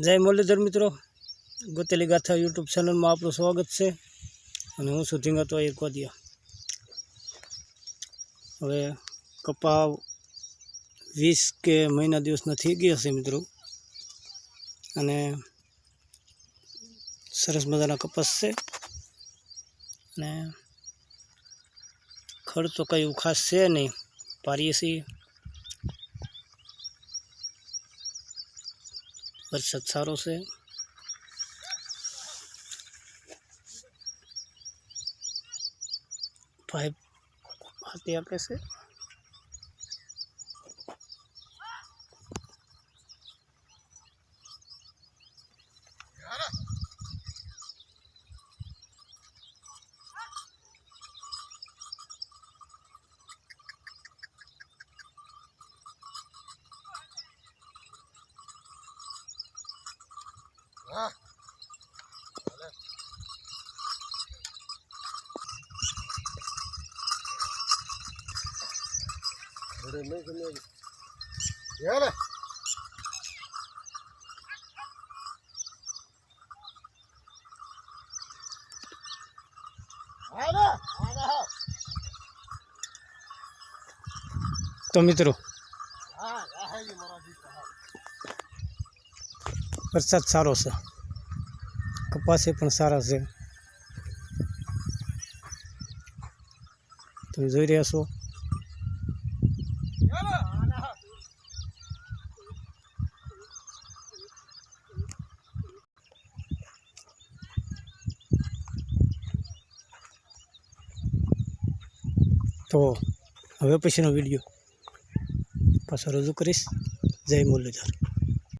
જય મુરલીધર મિત્રો ગોતેલી ગાથા યુટ્યુબ ચેનલમાં આપણું સ્વાગત છે અને હું સુધી હતો એ કોદિયા હવે કપા વીસ કે મહિના દિવસના થઈ ગયા છે મિત્રો અને સરસ મજાના કપાસ છે અને ખર્ચ તો કંઈ એવું ખાસ છે નહીં પારીએ છીએ पर अक्षारों से फाइव हथियार आप कैसे Yeah. Ah. Olha. Vermelho E olha. તો મિત્રો परसद सारो छे कपासે પણ સારા છે તું જોઈ રહ્યો છો તો હવે પછીનો વિડિયો પાછો જોજો કરશો જય મולલ જય